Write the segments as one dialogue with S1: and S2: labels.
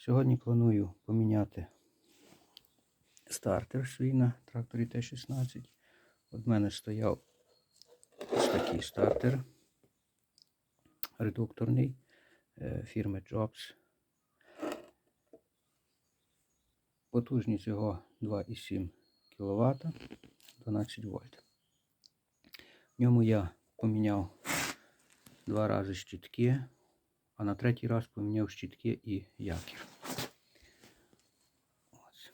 S1: Сьогодні планую поміняти стартер свій на тракторі Т-16. От мене стояв ось такий стартер редукторний е, фірми Jobs. Потужність його 2,7 кВт 12 вольт. В ньому я поміняв два рази щітки, а на третій раз поміняв щітки і якір. Ось.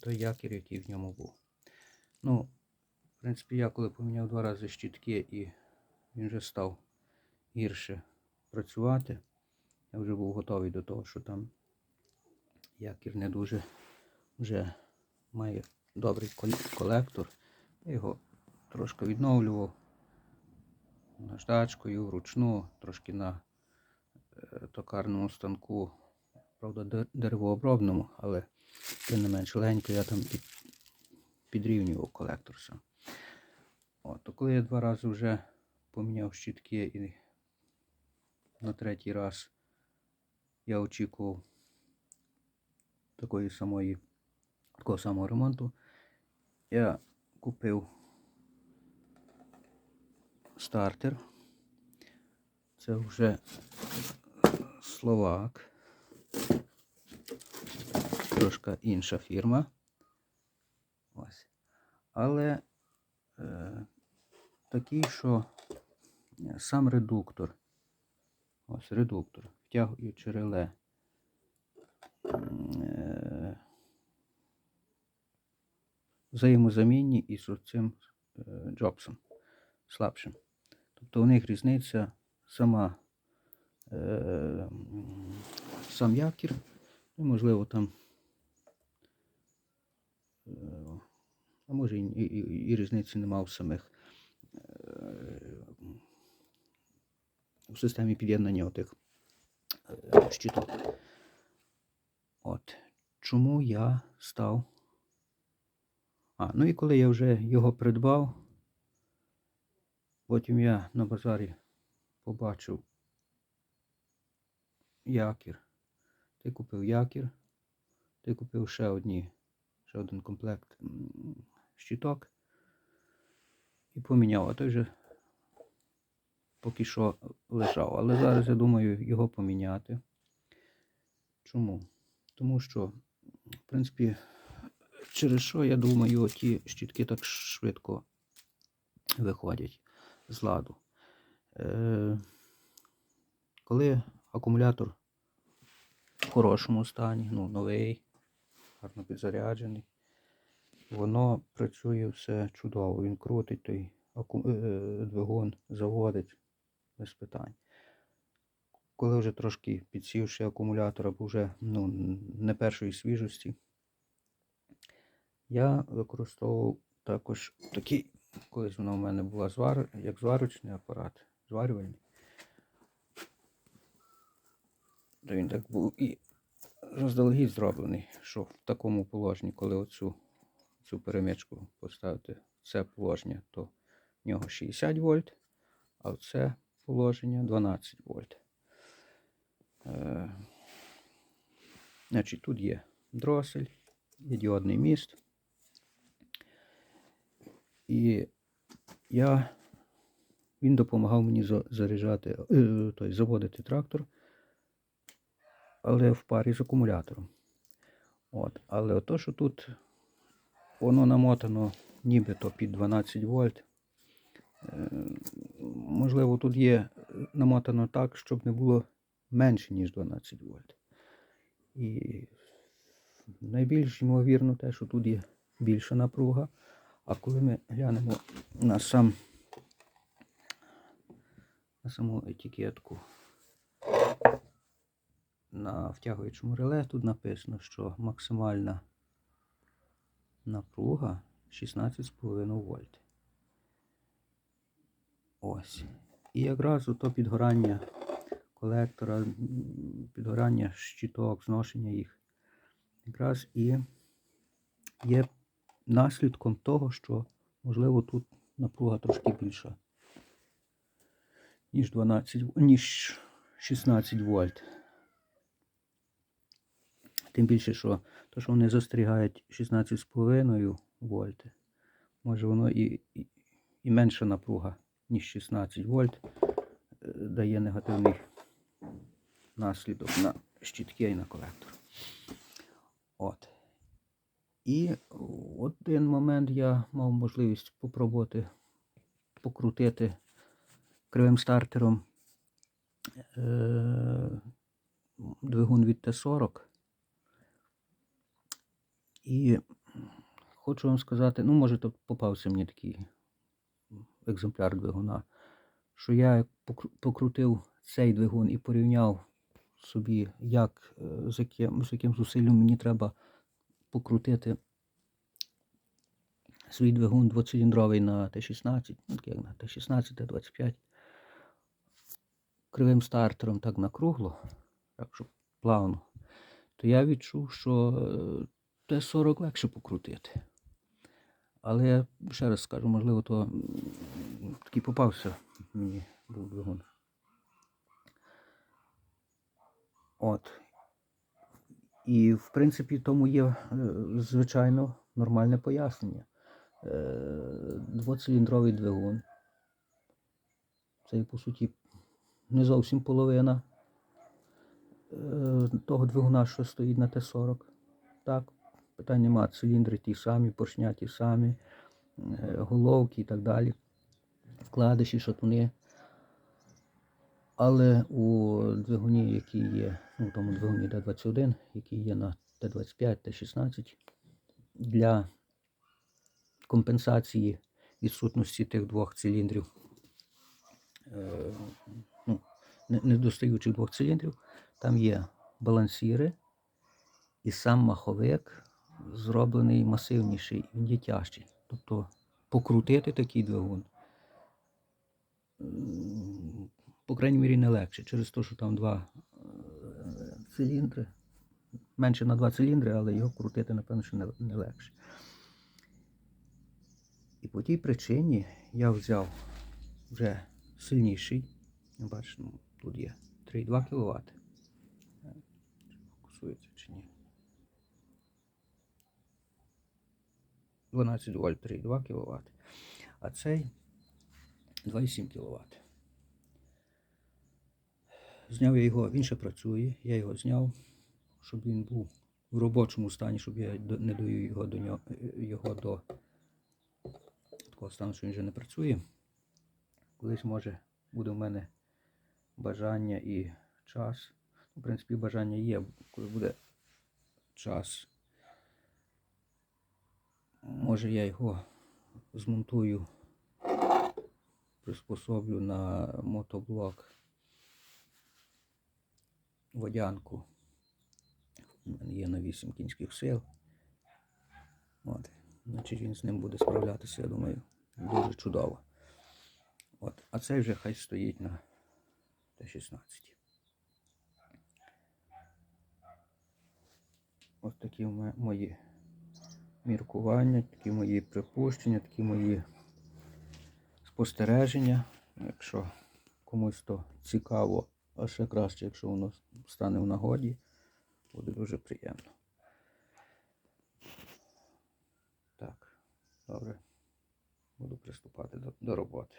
S1: Той якір, який в ньому був. Ну, в принципі, я коли поміняв два рази щітки і він вже став гірше працювати, я вже був готовий до того, що там якір не дуже вже має добрий колектор. Я його трошки відновлював наждачкою, вручну, трошки на токарному станку, правда, деревообробному, але тим не менш легенько я там під, підрівнював колектор сам. От, то коли я два рази вже поміняв щітки і на третій раз я очікував такої самої, такого самого ремонту, я купив стартер. Це вже Словак. Трошка інша фірма. Ось. Але е, такий, що е, сам редуктор. Ось редуктор. Втягуючи реле. Е, взаємозамінні із цим е, Джобсом слабшим. Тобто у них різниця сама е, сам якір, ну, можливо, там, е, а може і, і, і- різниці нема в самих е, в системі під'єднання отих щиток. От. Чому я став? А, ну і коли я вже його придбав, Потім я на базарі побачив якір. Ти купив якір, ти купив ще одні, ще один комплект щиток і поміняв, а той же поки що лежав. Але зараз я думаю його поміняти. Чому? Тому що, в принципі, через що я думаю, ті щітки так швидко виходять з ладу. Е, коли акумулятор в хорошому стані, ну, новий, гарно підзаряджений, воно працює все чудово. Він крутить той аку... е, двигун, заводить без питань. Коли вже трошки підсівши акумулятор або вже ну, не першої свіжості, я використовував також такий Колись вона у мене була звар... як зварочний апарат, зварювальний. То він так був і роздалегідь зроблений, що в такому положенні, коли оцю цю перемичку поставити в це положення, то в нього 60 вольт, а в це положення 12 вольт. Е, значить, тут є дросель, є діодний міст. І я, він допомагав мені заряджати, е, тобто заводити трактор, але в парі з акумулятором. От. Але ото, що тут воно намотано нібито під 12 вольт. е, Можливо, тут є намотано так, щоб не було менше, ніж 12 вольт. І найбільш ймовірно те, що тут є більша напруга. А коли ми глянемо на сам на саму етикетку на втягуючому реле, тут написано, що максимальна напруга 16,5 вольт. Ось. І якраз то підгорання колектора, підгорання щиток, зношення їх, якраз і є наслідком того, що, можливо, тут напруга трошки більша, ніж 12, ніж 16 вольт. Тим більше, що то, що вони застрягають 16,5 вольт, може воно і, і, і менша напруга, ніж 16 вольт, е, дає негативний наслідок на щітки і на колектор. От. І один момент я мав можливість попробувати покрутити кривим стартером е, двигун від Т-40. І хочу вам сказати, ну, може, то попався мені такий екземпляр двигуна, що я покрутив цей двигун і порівняв собі, як, е, з, яким, з яким зусиллям мені треба покрутити свій двигун двоциліндровий на Т-16, ну, як на Т-16, Т-25, кривим стартером так накругло, так, щоб плавно, то я відчув, що е, Т-40 легше покрутити. Але ще раз скажу, можливо, то такий попався мені був двигун. От. І, в принципі, тому є е, звичайно нормальне пояснення. Е, Двоциліндровий двигун. Це, по суті, не зовсім половина е, того двигуна, що стоїть на Т-40. Так, питань нема. Циліндри ті самі, поршня ті самі, е, головки і так далі. Вкладиші, шатуни. Але у двигуні, який є, ну, тому двигуні Т-21, який є на Т-25, Т-16, для компенсації відсутності тих двох циліндрів, е, ну, недостаючих двох циліндрів, там є балансіри, і сам маховик зроблений масивніший, він є тяжчий. Тобто покрутити такий двигун по крайній мірі, не легше. Через те, що там два е, циліндри. Менше на два циліндри, але його крутити, напевно, що не, не легше. І по тій причині я взяв вже сильніший. Бачите, ну, тут є 3,2 кВт. 12 вольт 3,2 кВт. А цей 2,7 кВт. Зняв я його, він ще працює, я його зняв, щоб він був в робочому стані, щоб я не довів його до нього, його до такого стану, що він вже не працює. Колись може буде в мене бажання і час. В принципі, бажання є, коли буде час. Може я його змонтую, приспособлю на мотоблок водянку. У мене є на 8 кінських сил. От. Значить він з ним буде справлятися, я думаю, дуже чудово. От. А цей вже хай стоїть на Т-16. Ось такі мої міркування, такі мої припущення, такі мої спостереження. Якщо комусь то цікаво, а ще краще, якщо воно стане в нагоді, буде дуже приємно. Так, добре. Буду приступати до, до роботи.